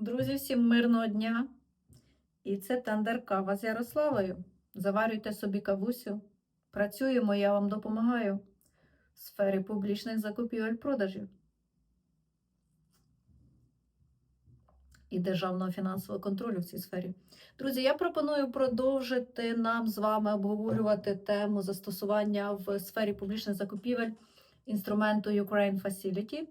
Друзі, всім мирного дня! І це тандер кава з Ярославою. Заварюйте собі кавусю. Працюємо, я вам допомагаю в сфері публічних закупівель продажів і державного фінансового контролю в цій сфері. Друзі, я пропоную продовжити нам з вами обговорювати тему застосування в сфері публічних закупівель інструменту Ukraine Facility.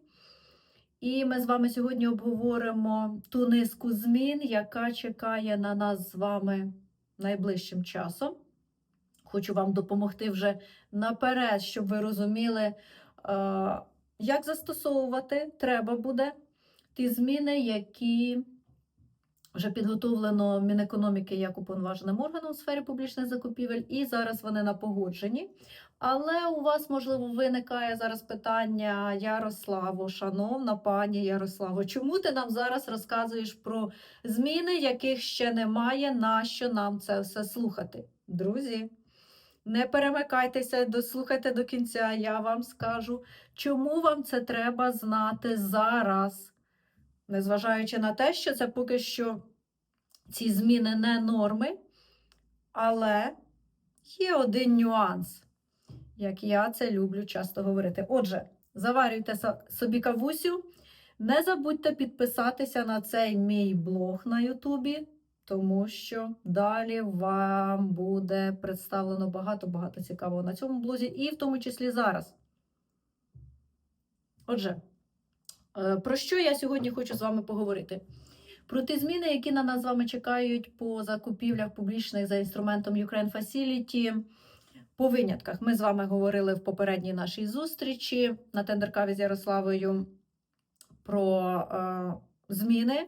І ми з вами сьогодні обговоримо ту низку змін, яка чекає на нас з вами найближчим часом. Хочу вам допомогти вже наперед, щоб ви розуміли, е, як застосовувати треба буде ті зміни, які вже підготовлено Мінекономіки як уповноваженим органом у сфері публічних закупівель, і зараз вони на погодженні. Але у вас, можливо, виникає зараз питання, Ярославо, шановна пані Ярославо, чому ти нам зараз розказуєш про зміни, яких ще немає, нащо нам це все слухати? Друзі, не перемикайтеся, дослухайте до кінця, я вам скажу, чому вам це треба знати зараз. Незважаючи на те, що це поки що ці зміни не норми, але є один нюанс як я це люблю часто говорити. Отже, заварюйте собі кавусю. Не забудьте підписатися на цей мій блог на Ютубі, тому що далі вам буде представлено багато-багато цікавого на цьому блозі, і в тому числі зараз. Отже, е, про що я сьогодні хочу з вами поговорити? Про ті зміни, які на нас з вами чекають по закупівлях публічних за інструментом Ukraine Facility. По винятках ми з вами говорили в попередній нашій зустрічі на тендеркаві з Ярославою про е, зміни,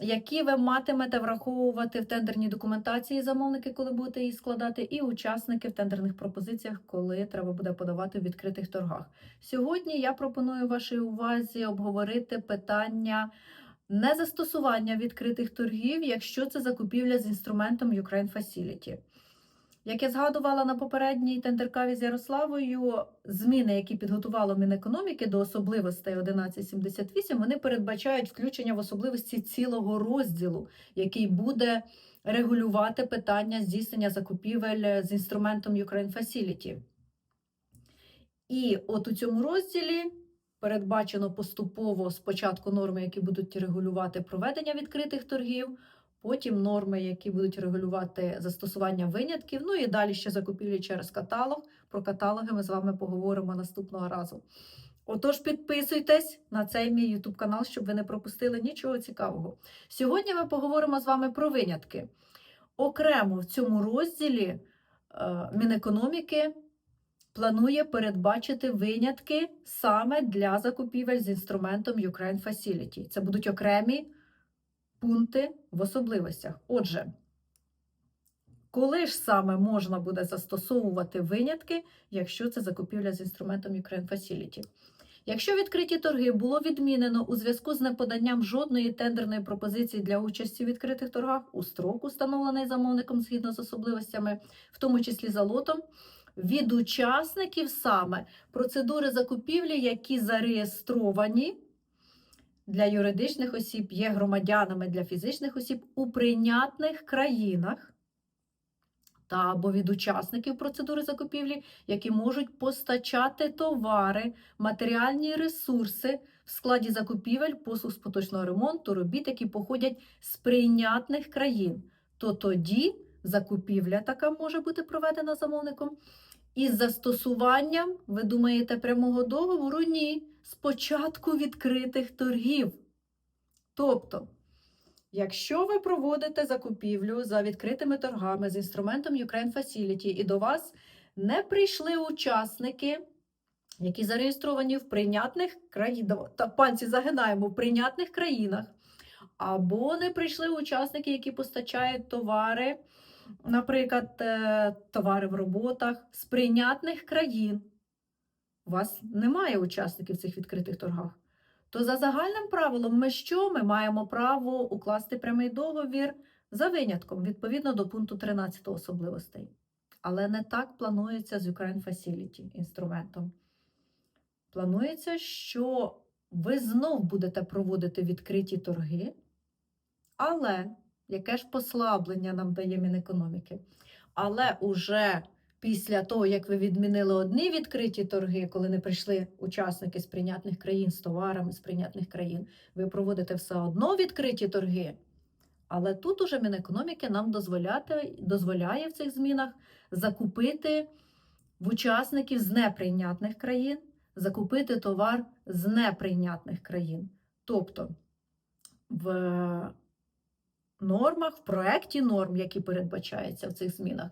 які ви матимете враховувати в тендерній документації замовники, коли будете її складати, і учасники в тендерних пропозиціях, коли треба буде подавати в відкритих торгах. Сьогодні я пропоную вашій увазі обговорити питання. Незастосування відкритих торгів, якщо це закупівля з інструментом Ukraine Facility. Як я згадувала на попередній тендеркаві з Ярославою, зміни, які підготувало Мінекономіки до особливостей 1178, вони передбачають включення в особливості цілого розділу, який буде регулювати питання здійснення закупівель з інструментом Ukraine Facility. І от у цьому розділі передбачено поступово спочатку норми, які будуть регулювати проведення відкритих торгів. Потім норми, які будуть регулювати застосування винятків. Ну і далі ще закупівлі через каталог. Про каталоги ми з вами поговоримо наступного разу. Отож, підписуйтесь на цей мій YouTube канал, щоб ви не пропустили нічого цікавого. Сьогодні ми поговоримо з вами про винятки. Окремо в цьому розділі е, Мінекономіки планує передбачити винятки саме для закупівель з інструментом Ukraine Facility. Це будуть окремі пункти в особливостях. Отже, коли ж саме можна буде застосовувати винятки, якщо це закупівля з інструментом Ukraine Facility? Якщо відкриті торги було відмінено у зв'язку з неподанням жодної тендерної пропозиції для участі в відкритих торгах у строк, установлений замовником згідно з особливостями, в тому числі за лотом, від учасників саме процедури закупівлі, які зареєстровані для юридичних осіб, є громадянами для фізичних осіб у прийнятних країнах та або від учасників процедури закупівлі, які можуть постачати товари, матеріальні ресурси в складі закупівель, послуг з поточного ремонту, робіт, які походять з прийнятних країн, то тоді закупівля така може бути проведена замовником. Із застосуванням, ви думаєте, прямого договору? Ні. Спочатку відкритих торгів. Тобто, якщо ви проводите закупівлю за відкритими торгами з інструментом Ukraine Facility, і до вас не прийшли учасники, які зареєстровані в прийнятних країнах, та панці загинаємо в прийнятних країнах, або не прийшли учасники, які постачають товари наприклад, е, товари в роботах з прийнятних країн. У вас немає учасників в цих відкритих торгах. То за загальним правилом, ми що? Ми маємо право укласти прямий договір за винятком, відповідно до пункту 13 особливостей. Але не так планується з Ukraine Facility інструментом. Планується, що ви знов будете проводити відкриті торги, але яке ж послаблення нам дає Мінекономіки? Але уже після того, як ви відмінили одні відкриті торги, коли не прийшли учасники з прийнятних країн з товарами з прийнятних країн, ви проводите все одно відкриті торги. Але тут уже Мінекономіки нам дозволяти, дозволяє в цих змінах закупити в учасників з неприйнятних країн, закупити товар з неприйнятних країн. Тобто в нормах, в проєкті норм, які передбачаються в цих змінах,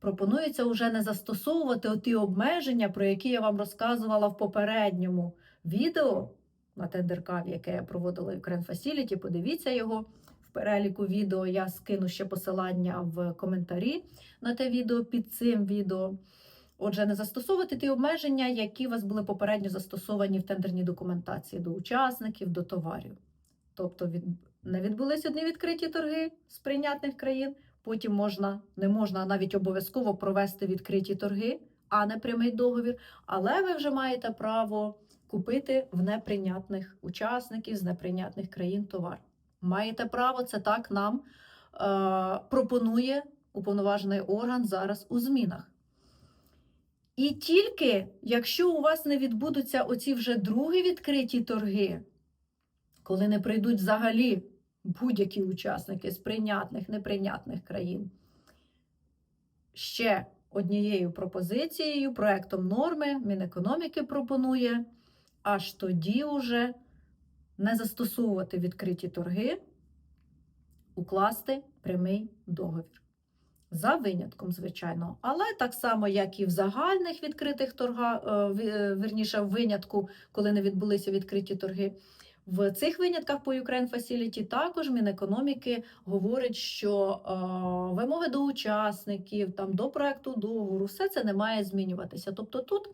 пропонується вже не застосовувати ті обмеження, про які я вам розказувала в попередньому відео на тендеркаві, яке я проводила в Ukraine Facility. Подивіться його в переліку відео. Я скину ще посилання в коментарі на те відео під цим відео. Отже, не застосовувати ті обмеження, які у вас були попередньо застосовані в тендерній документації до учасників, до товарів. Тобто від... не відбулись одні відкриті торги з прийнятних країн, потім можна, не можна навіть обов'язково провести відкриті торги, а не прямий договір. Але ви вже маєте право купити в неприйнятних учасників з неприйнятних країн товар. Маєте право, це так нам е, пропонує уповноважений орган зараз у змінах. І тільки якщо у вас не відбудуться оці вже другі відкриті торги, коли не прийдуть взагалі будь-які учасники з прийнятних, неприйнятних країн, ще однією пропозицією, проектом норми Мінекономіки пропонує аж тоді уже не застосовувати відкриті торги, укласти прямий договір. За винятком, звичайно, але так само, як і в загальних відкритих торгах, вірніше, в винятку, коли не відбулися відкриті торги. В цих винятках по Ukraine Facility також Мінекономіки говорить, що е, вимоги до учасників, там, до проекту договору, все це не має змінюватися. Тобто тут,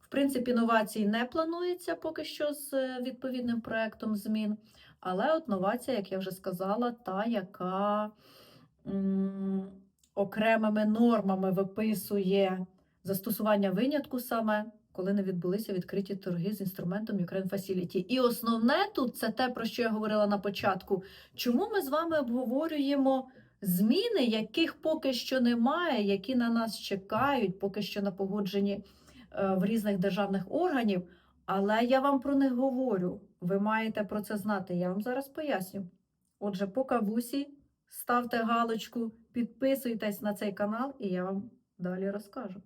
в принципі, новацій не планується поки що з е, відповідним проектом змін. Але от новація, як я вже сказала, та, яка м окремими нормами виписує застосування винятку саме, коли не відбулися відкриті торги з інструментом Ukraine Facility. І основне тут це те, про що я говорила на початку. Чому ми з вами обговорюємо зміни, яких поки що немає, які на нас чекають, поки що на погодженні е, в різних державних органів. Але я вам про них говорю. Ви маєте про це знати. Я вам зараз поясню. Отже, по кавусі ставте галочку, підписуйтесь на цей канал, і я вам далі розкажу.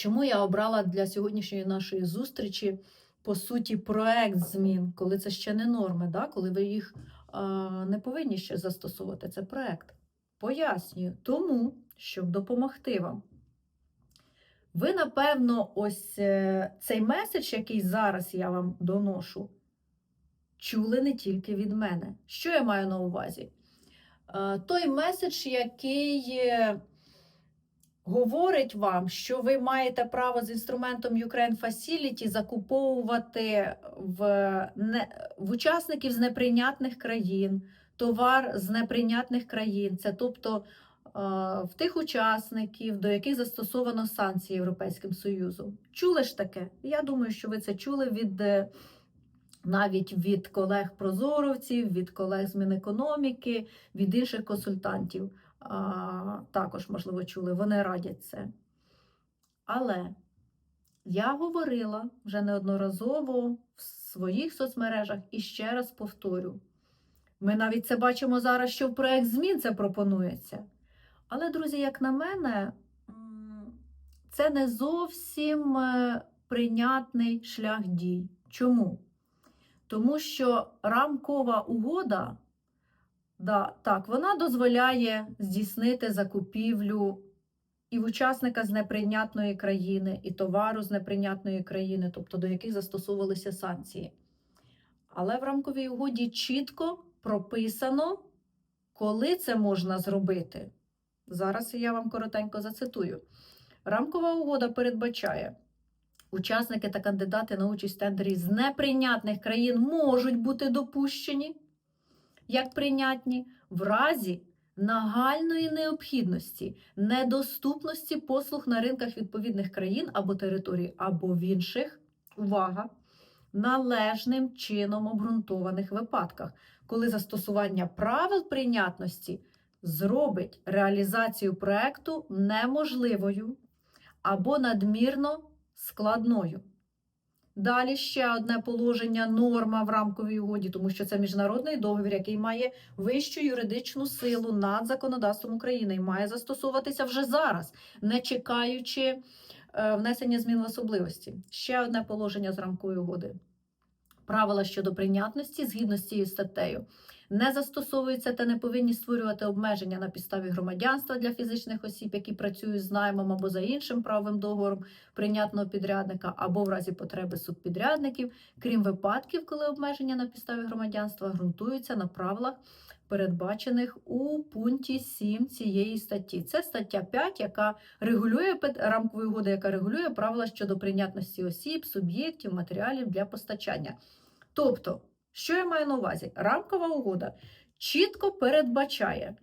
Чому я обрала для сьогоднішньої нашої зустрічі, по суті, проект змін, коли це ще не норми, да? коли ви їх а, не повинні ще застосовувати. Це проект. Пояснюю, тому, щоб допомогти вам. Ви, напевно, ось е, цей меседж, який зараз я вам доношу, чули не тільки від мене. Що я маю на увазі? Е, той меседж, який е, говорить вам, що ви маєте право з інструментом Ukraine Facility закуповувати в, не, в учасників з неприйнятних країн, товар з неприйнятних країн. Це тобто в тих учасників, до яких застосовано санкції Європейським Союзом. Чули ж таке? Я думаю, що ви це чули від е, навіть від колег-прозоровців, від колег з Мінекономіки, від інших консультантів. Також, можливо, чули, вони радять це. Але я говорила вже неодноразово в своїх соцмережах і ще раз повторю. Ми навіть це бачимо зараз, що в проект змін це пропонується. Але, друзі, як на мене, це не зовсім е, прийнятний шлях дій. Чому? Тому що рамкова угода, да, так, вона дозволяє здійснити закупівлю і в учасника з неприйнятної країни, і товару з неприйнятної країни, тобто до яких застосовувалися санкції. Але в рамковій угоді чітко прописано, коли це можна зробити. Зараз я вам коротенько зацитую. Рамкова угода передбачає, учасники та кандидати на участь в тендері з неприйнятних країн можуть бути допущені як прийнятні в разі нагальної необхідності, недоступності послуг на ринках відповідних країн або територій, або в інших увага, належним чином обґрунтованих випадках, коли застосування правил прийнятності зробить реалізацію проекту неможливою або надмірно складною. Далі ще одне положення, норма в рамковій угоді, тому що це міжнародний договір, який має вищу юридичну силу над законодавством України і має застосовуватися вже зараз, не чекаючи е, внесення змін в особливості. Ще одне положення з рамкової угоди. Правила щодо прийнятності згідно з цією статтею не застосовуються та не повинні створювати обмеження на підставі громадянства для фізичних осіб, які працюють з наймом або за іншим правовим договором прийнятного підрядника, або в разі потреби субпідрядників, крім випадків, коли обмеження на підставі громадянства ґрунтуються на правилах, передбачених у пункті 7 цієї статті. Це стаття 5, яка регулює рамкової угоди, яка регулює правила щодо прийнятності осіб, суб'єктів, матеріалів для постачання. Тобто, що я маю на увазі? Рамкова угода чітко передбачає,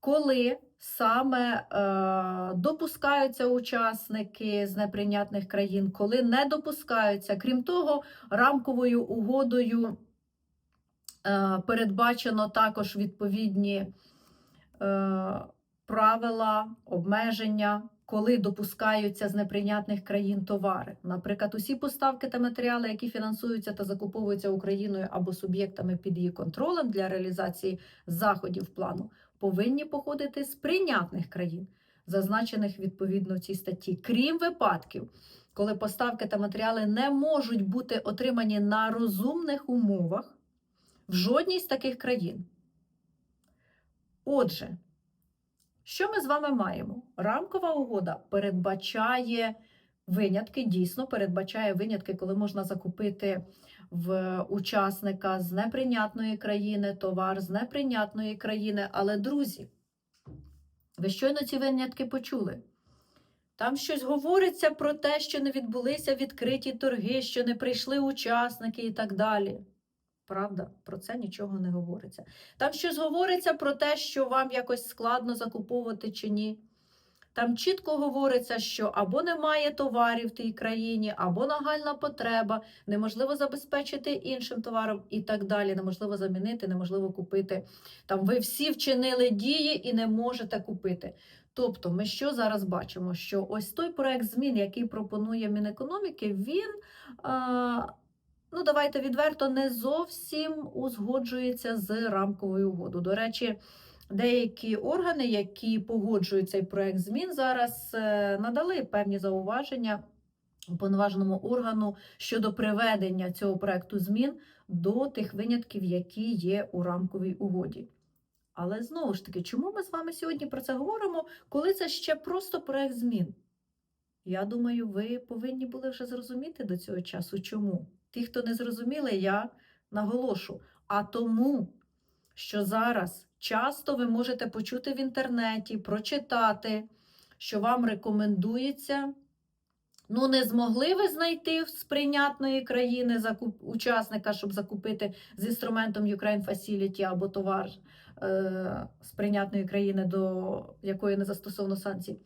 коли саме е, допускаються учасники з неприйнятних країн, коли не допускаються. Крім того, рамковою угодою е, передбачено також відповідні е, правила, обмеження, коли допускаються з неприйнятних країн товари. Наприклад, усі поставки та матеріали, які фінансуються та закуповуються Україною або суб'єктами під її контролем для реалізації заходів плану, повинні походити з прийнятних країн, зазначених відповідно в цій статті, крім випадків. Коли поставки та матеріали не можуть бути отримані на розумних умовах в жодній з таких країн. Отже, що ми з вами маємо? Рамкова угода передбачає винятки, дійсно передбачає винятки, коли можна закупити в учасника з неприйнятної країни товар з неприйнятної країни. Але, друзі, ви щойно ці винятки почули. Там щось говориться про те, що не відбулися відкриті торги, що не прийшли учасники і так далі. Правда, про це нічого не говориться. Там щось говориться про те, що вам якось складно закуповувати чи ні. Там чітко говориться, що або немає товарів в тій країні, або нагальна потреба, неможливо забезпечити іншим товаром і так далі. Неможливо замінити, неможливо купити. Там ви всі вчинили дії і не можете купити. Тобто, ми що зараз бачимо? Що ось той проект змін, який пропонує Мінекономіки, він. А, Ну, давайте відверто не зовсім узгоджується з рамковою угодою. До речі, деякі органи, які погоджують цей проект змін, зараз е, надали певні зауваження уповноваженому органу щодо приведення цього проекту змін до тих винятків, які є у рамковій угоді. Але знову ж таки, чому ми з вами сьогодні про це говоримо, коли це ще просто проект змін? Я думаю, ви повинні були вже зрозуміти до цього часу, чому. Ті, хто не зрозуміли, я наголошу. А тому, що зараз часто ви можете почути в інтернеті, прочитати, що вам рекомендується. Ну, не змогли ви знайти з прийнятної країни закуп... учасника, щоб закупити з інструментом Ukraine Facility або товар е... з прийнятної країни, до якої не застосовано санкцій.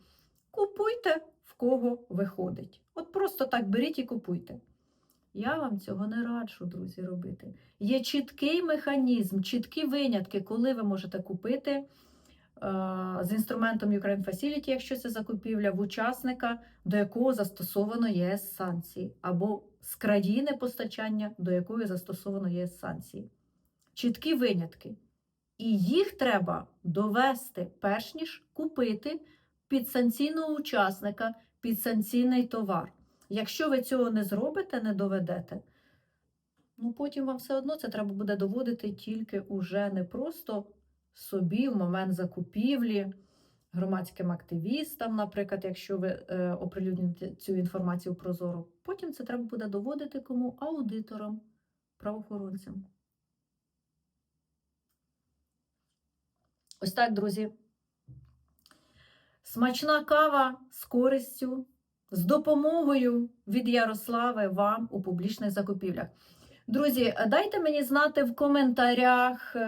Купуйте, в кого виходить. От просто так беріть і купуйте. Я вам цього не раджу, друзі, робити. Є чіткий механізм, чіткі винятки, коли ви можете купити е, з інструментом Ukraine Facility, якщо це закупівля в учасника, до якого застосовано ЄС санкції, або з країни постачання, до якої застосовано ЄС санкції. Чіткі винятки. І їх треба довести, перш ніж купити підсанкційного учасника підсанкційний товар. Якщо ви цього не зробите, не доведете, ну потім вам все одно це треба буде доводити тільки уже не просто собі в момент закупівлі, громадським активістам, наприклад, якщо ви е, оприлюдните цю інформацію прозоро. Потім це треба буде доводити кому аудиторам, правоохоронцям. Ось так, друзі. Смачна кава з користю з допомогою від Ярослави вам у публічних закупівлях. Друзі, дайте мені знати в коментарях, е,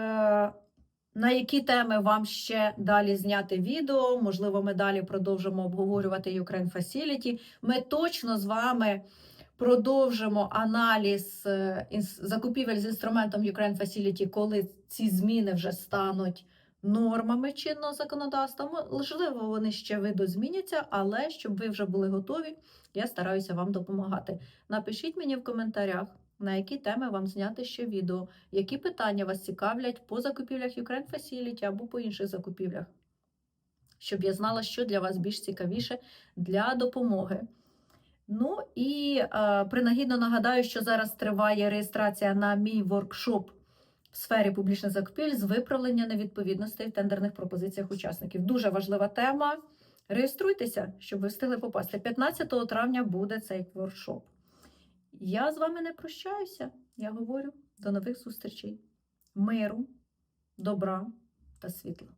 на які теми вам ще далі зняти відео. Можливо, ми далі продовжимо обговорювати Ukraine Facility. Ми точно з вами продовжимо аналіз е, закупівель з інструментом Ukraine Facility, коли ці зміни вже стануть нормами чинного законодавства. Можливо, вони ще видозміняться, але щоб ви вже були готові, я стараюся вам допомагати. Напишіть мені в коментарях, на які теми вам зняти ще відео, які питання вас цікавлять по закупівлях Ukraine Facility або по інших закупівлях, щоб я знала, що для вас більш цікавіше для допомоги. Ну і е, принагідно нагадаю, що зараз триває реєстрація на мій воркшоп в сфері публічних закупівель з виправлення невідповідностей в тендерних пропозиціях учасників. Дуже важлива тема. Реєструйтеся, щоб ви встигли попасти. 15 травня буде цей воркшоп. Я з вами не прощаюся. Я говорю до нових зустрічей. Миру, добра та світла.